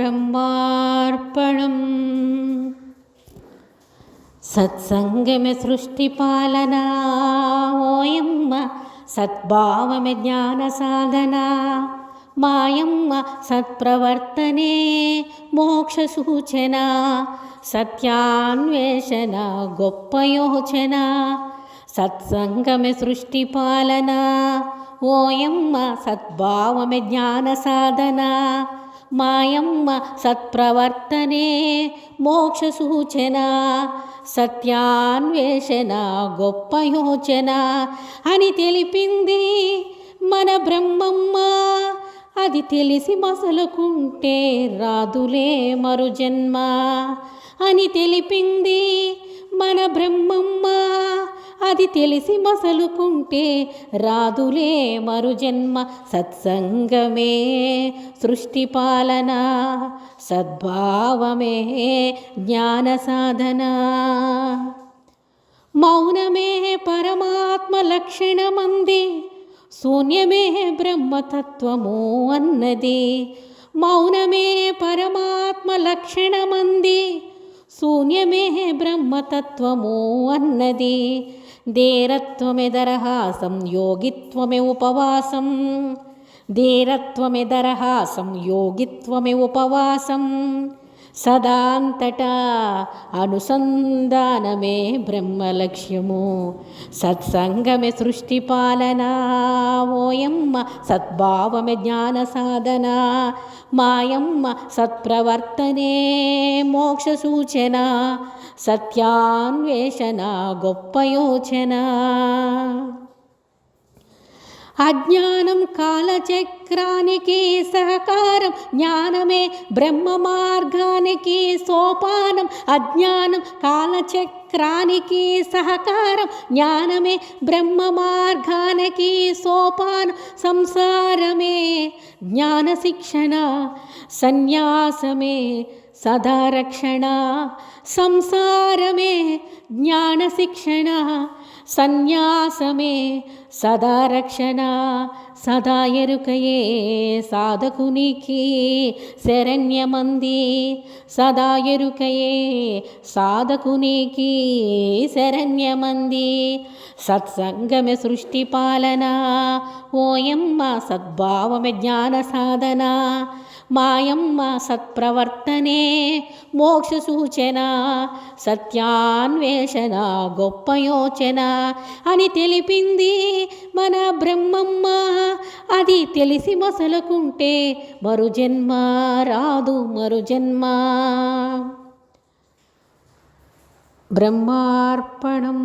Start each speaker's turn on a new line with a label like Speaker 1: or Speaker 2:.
Speaker 1: బ్రహ్మార్పణం సత్సంగమే సృష్టిపాలన ఓయమ్మ సద్భావమే జ్ఞాన సాధన మాయమ్మ సత్ప్రవర్తనే మోక్ష సూచన సత్యాన్వేషణ గొప్ప యోచన సత్సంగమే సృష్టిపాలన ఓయమ్మ సద్భావమే జ్ఞాన సాధన మాయమ్మ సత్ప్రవర్తనే మోక్ష సూచన సత్యాన్వేషణ గొప్ప యోచన అని తెలిపింది మన బ్రహ్మమ్మ. అది తెలిసి మసలుకుంటే రాదులే మరు జన్మ అని తెలిపింది మన బ్రహ్మమ్మ. అది తెలిసి మసలుకుంటే రాదులే మరు జన్మ సత్సంగమే. సృష్టి పాలన సద్భావమే జ్ఞాన సాధన మౌనమే పరమాత్మ లక్షణమంది శూన్యమే బ్రహ్మతత్వము అన్నది. మౌనమే పరమాత్మ లక్షణమంది శూన్యమే బ్రహ్మతత్వము అన్నది. ధీరత్వమే దరహాసం యోగిత్వమే ఉపవాసం ధీరత్వమే దరహాసం యోగిత్వమే ఉపవాసం సదాంతటా అనుసంధానమే బ్రహ్మలక్ష్యము. సత్సంగమే సృష్టి పాలన ఓయమ్మ సద్భావమే జ్ఞాన సాధన మాయమ్మ సత్ప్రవర్తనే మోక్ష సూచన సత్యాన్వేషణ గొప్ప యోచన. అజ్ఞానం కాలచక్రానికి సహకారం జ్ఞానమే బ్రహ్మ మార్గానికి సోపానం అజ్ఞానం కాలచక్రానికి సహకారం జ్ఞానమే బ్రహ్మ మార్గానికి సోపానం సంసారమే జ్ఞాన శిక్షణ సన్యాసమే సదారక్షణ సంసారమే జ్ఞాన శిక్షణ सन्न्यासमे सदा रक्षणा సదా ఎరుకయే సాధకునికి శరణ్యమంది. సదా ఎరుకయే సాధకునికి శరణ్యమంది. సత్సంగమే సృష్టి పాలన ఓయమ్మ సద్భావమే జ్ఞాన సాధన మాయమ్మ సత్ప్రవర్తనే మోక్ష సూచన సత్యాన్వేషణ గొప్ప యోచన అని తెలిపింది మన బ్రహ్మమ్మ. అది తెలిసి మసలుకుంటే మరు జన్మ రాదు మరు జన్మ. బ్రహ్మార్పణం.